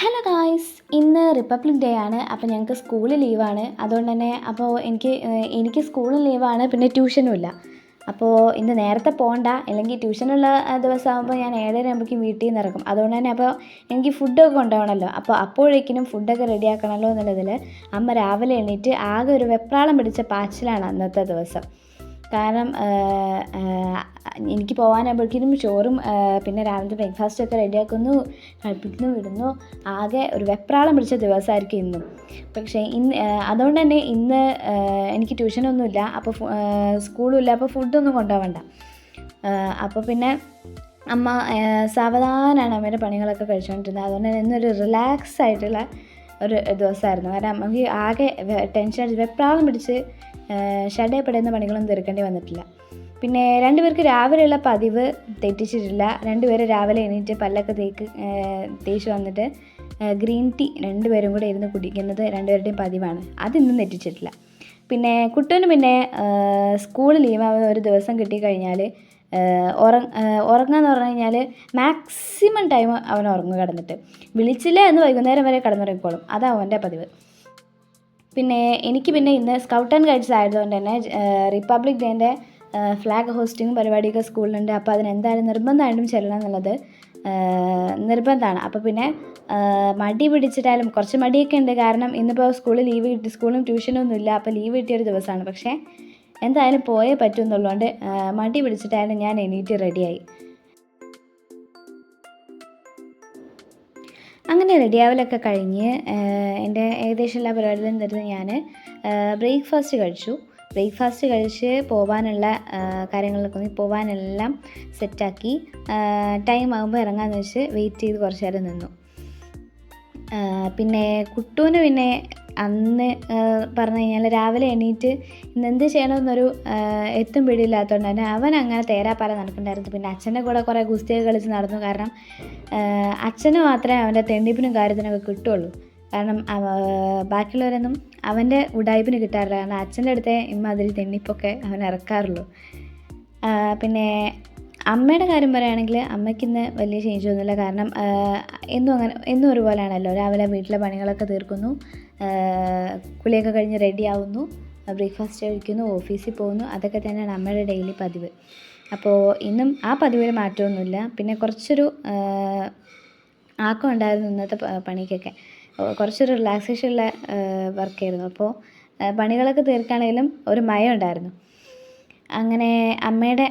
Hello guys ഇന്ന് republic day ആണ്. അപ്പോൾ ഞങ്ങൾക്ക് സ്കൂളിൽ ലീവാണ് അതുകൊണ്ട് തന്നെ അപ്പോൾ എനിക്ക് എനിക്ക് സ്കൂളിൽ ലീവാണ് പിന്നെ ട്യൂഷനും ഇല്ല. അപ്പോൾ ഇന്ന് നേരത്തെ പോകണ്ട അല്ലെങ്കിൽ ട്യൂഷനുള്ള ദിവസമാകുമ്പോൾ ഞാൻ ഏഴര ആകുമ്പോഴേക്കും വീട്ടിൽ നിന്ന് ഇറക്കും അതുകൊണ്ട് തന്നെ അപ്പോൾ എനിക്ക് ഫുഡൊക്കെ കൊണ്ടുപോകണമല്ലോ. അപ്പോൾ അപ്പോഴേക്കിനും ഫുഡൊക്കെ റെഡി ആക്കണമല്ലോ എന്നുള്ളതിൽ അമ്മ രാവിലെ എണീറ്റ് ആകെ ഒരു വെപ്രാളം പിടിച്ച പാച്ചിലാണ് അന്നത്തെ ദിവസം. കാരണം എനിക്ക് പോകാനാകുമ്പോഴേക്കും ചോറും പിന്നെ രാവിലത്തെ ബ്രേക്ക്ഫാസ്റ്റ് ഒക്കെ റെഡിയാക്കുന്നു കഴിപ്പിക്കുന്നു വിടുന്നു. ആകെ ഒരു വെപ്രാളം പിടിച്ച ദിവസമായിരിക്കും ഇന്നും. പക്ഷേ ഇന്ന് അതുകൊണ്ട് തന്നെ ഇന്ന് എനിക്ക് ട്യൂഷനൊന്നുമില്ല അപ്പോൾ സ്കൂളും ഇല്ല. അപ്പോൾ ഫുഡൊന്നും കൊണ്ടുപോകണ്ട. അപ്പോൾ പിന്നെ അമ്മ സാവധാനാണ് അമ്മയുടെ പണികളൊക്കെ കഴിച്ചുകൊണ്ടിരുന്നത് അതുകൊണ്ട് തന്നെ ഇന്നൊരു റിലാക്സ് ആയിട്ടുള്ള ഒരു ദിവസമായിരുന്നു. കാരണം അമ്മയ്ക്ക് ആകെ ടെൻഷൻ അടിച്ച് വെപ്രാളം പിടിച്ച് ഷഡയപ്പെടുന്ന പണികളൊന്നും തീർക്കേണ്ടി വന്നിട്ടില്ല. പിന്നെ രണ്ടുപേർക്ക് രാവിലെയുള്ള പതിവ് തെറ്റിച്ചിട്ടില്ല. രണ്ടുപേരും രാവിലെ എണീറ്റ് പല്ലൊക്കെ തേക്ക് തേച്ച് വന്നിട്ട് ഗ്രീൻ ടീ രണ്ടുപേരും കൂടെ ഇരുന്ന് കുടിക്കുന്നത് രണ്ടുപേരുടെയും പതിവാണ്. അതിന്നും തെറ്റിച്ചിട്ടില്ല. പിന്നെ കുട്ടുവിന് പിന്നെ സ്കൂൾ ലീവാകുന്ന ഒരു ദിവസം കിട്ടിക്കഴിഞ്ഞാൽ ഉറ ഉറങ്ങാന്ന് പറഞ്ഞു കഴിഞ്ഞാൽ മാക്സിമം ടൈം അവൻ ഉറങ്ങുക കിടന്നിട്ട്. വിളിച്ചില്ല എന്ന് വൈകുന്നേരം വരെ കിടന്നുറങ്ങിക്കോളും. അതാണ് അവന്റെ പതിവ്. പിന്നെ എനിക്ക് പിന്നെ ഇന്ന് സ്കൗട്ട് ആൻഡ് ഗൈഡ്സ് ആയതുകൊണ്ട് തന്നെ റിപ്പബ്ലിക് ഡേന്റെ ഫ്ലാഗ് ഹോസ്റ്റിംഗ് പരിപാടിയൊക്കെ സ്കൂളിലുണ്ട്. അപ്പോൾ അതിനെന്തായാലും നിർബന്ധമായിട്ടും ചെല്ലണം എന്നുള്ളത് നിർബന്ധമാണ്. അപ്പോൾ പിന്നെ മടി പിടിച്ചിട്ടാലും കുറച്ച് മടിയൊക്കെ ഉണ്ട്. കാരണം ഇന്നിപ്പോൾ സ്കൂളിൽ ലീവ് കിട്ടി സ്കൂളും ട്യൂഷനും ഒന്നും ഇല്ല. അപ്പോൾ ലീവ് കിട്ടിയൊരു ദിവസമാണ്. പക്ഷേ എന്തായാലും പോയേ പറ്റുമെന്നുള്ളതുകൊണ്ട് മടി പിടിച്ചിട്ടായാലും ഞാൻ എണീറ്റ് റെഡിയായി അങ്ങനെ റെഡിയാവലൊക്കെ കഴിഞ്ഞ് എന്റെ ഏകദേശം എല്ലാ പരിപാടികളും നിർന്ന് ഞാൻ ബ്രേക്ക്ഫാസ്റ്റ് കഴിച്ചു. ബ്രേക്ക്ഫാസ്റ്റ് കഴിച്ച് പോകാനുള്ള കാര്യങ്ങളിലൊക്കെ പോകാനെല്ലാം സെറ്റാക്കി. ടൈം ആകുമ്പോൾ ഇറങ്ങാമെന്ന് വെച്ച് വെയിറ്റ് ചെയ്ത് കുറച്ച് നേരം നിന്നു. പിന്നെ കുട്ടൂന് പിന്നെ അന്ന് പറഞ്ഞു കഴിഞ്ഞാൽ രാവിലെ എണീറ്റ് ഇന്ന് എന്ത് ചെയ്യണമെന്നൊരു എത്തും പിടിയില്ലാത്തതുകൊണ്ട് തന്നെ അവൻ അങ്ങനെ തേരാപ്പാല നടക്കണ്ടായിരുന്നു. പിന്നെ അച്ഛന്റെ കൂടെ കുറേ ഗുസ്തിയൊക്കെ കളിച്ച് നടന്നു. കാരണം അച്ഛന് മാത്രമേ അവന്റെ തെണ്ടിപ്പിനും കാര്യത്തിനൊക്കെ കിട്ടുള്ളൂ. കാരണം ബാക്കിയുള്ളവരൊന്നും അവന്റെ ഉടായ്പിന് കിട്ടാറില്ല. കാരണം അച്ഛന്റെ അടുത്തേ ഇമ്മാതിരി തെണ്ണിപ്പൊക്കെ അവൻ ഇറക്കാറുള്ളൂ. പിന്നെ അമ്മയുടെ കാര്യം പറയുകയാണെങ്കിൽ അമ്മയ്ക്ക് ഇന്ന് വലിയ ചേഞ്ച് ഒന്നുമില്ല. കാരണം എന്നും അങ്ങനെ എന്നും ഒരുപോലെയാണല്ലോ. രാവിലെ വീട്ടിലെ പണികളൊക്കെ തീർക്കുന്നു. കുളിയൊക്കെ കഴിഞ്ഞ് റെഡി ആവുന്നു. ബ്രേക്ക്ഫാസ്റ്റ് കഴിക്കുന്നു ഓഫീസിൽ പോകുന്നു. അതൊക്കെ തന്നെയാണ് അമ്മയുടെ ഡെയിലി പതിവ്. അപ്പോൾ ഇന്നും ആ പതിവിൽ മാറ്റമൊന്നുമില്ല. പിന്നെ കുറച്ചൊരു ആക്കം ഉണ്ടായിരുന്നു ഇന്നത്തെ പണിക്കൊക്കെ. കുറച്ചൊരു കുറച്ചൊരു റിലാക്സേഷനുള്ള വർക്കായിരുന്നു അപ്പോൾ പണികളൊക്കെ തീർക്കുകയാണെങ്കിലും ഒരു മയം ഉണ്ടായിരുന്നു. അങ്ങനെ അമ്മയുടെ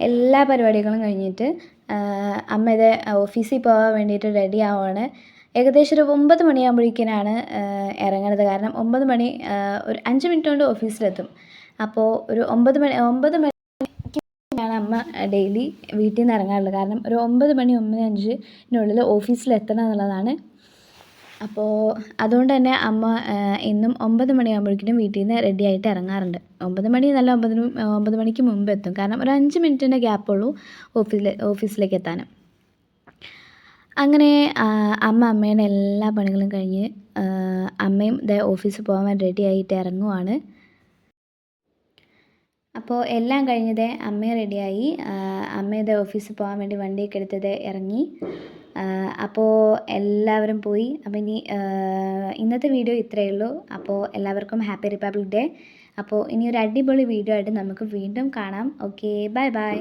എല്ലാ പരിപാടികളും കഴിഞ്ഞിട്ട് അമ്മ ഓഫീസിൽ പോകാൻ വേണ്ടിയിട്ട് റെഡി ആവുകയാണ് ഏകദേശം ഒരു ഒമ്പത് മണിയാകുമ്പോഴേക്കിനാണ് ഇറങ്ങണത് കാരണം ഒമ്പത് മണി ഒരു അഞ്ച് മിനിറ്റ് കൊണ്ട് ഓഫീസിലെത്തും. അപ്പോൾ ഒരു ഒമ്പത് മണി ഒമ്പത് മണിക്കാണ് അമ്മ ഡെയിലി വീട്ടിൽ നിന്ന് ഇറങ്ങാറുള്ളത്. കാരണം ഒരു ഒമ്പത് മണി ഒമ്പത് അഞ്ചിനുള്ളിൽ ഓഫീസിലെത്തണം എന്നുള്ളതാണ് അപ്പോൾ അതുകൊണ്ട് തന്നെ അമ്മ എന്നും ഒമ്പത് മണിയാകുമ്പോഴേക്കും വീട്ടിൽ നിന്ന് റെഡി ആയിട്ട് ഇറങ്ങാറുണ്ട് ഒമ്പത് മണി എന്നല്ല ഒമ്പത് ഒമ്പത് മണിക്ക് മുമ്പ് എത്തും. കാരണം ഒരു അഞ്ച് മിനിറ്റിന്റെ ഗ്യാപ്പുള്ളൂ ഓഫീസിൽ ഓഫീസിലേക്ക് എത്താൻ അങ്ങനെ അമ്മ അമ്മയുടെ എല്ലാ പണികളും കഴിഞ്ഞ് അമ്മയും ഇതേ ഓഫീസിൽ പോകാൻ റെഡി ആയിട്ട് ഇറങ്ങുവാണ് അപ്പോൾ എല്ലാം കഴിഞ്ഞത് അമ്മ റെഡിയായി അമ്മ ഇത് ഓഫീസിൽ പോകാൻ വേണ്ടി വണ്ടിയൊക്കെ എടുത്തത് ഇറങ്ങി അപ്പോൾ എല്ലാവരും പോയി. അപ്പോൾ ഇനി ഇന്നത്തെ വീഡിയോ ഇത്രയേ ഉള്ളൂ. അപ്പോൾ എല്ലാവർക്കും ഹാപ്പി റിപ്പബ്ലിക് ഡേ. അപ്പോൾ ഇനി ഒരു അടിപൊളി വീഡിയോ ആയിട്ട് നമുക്ക് വീണ്ടും കാണാം. Okay bye bye.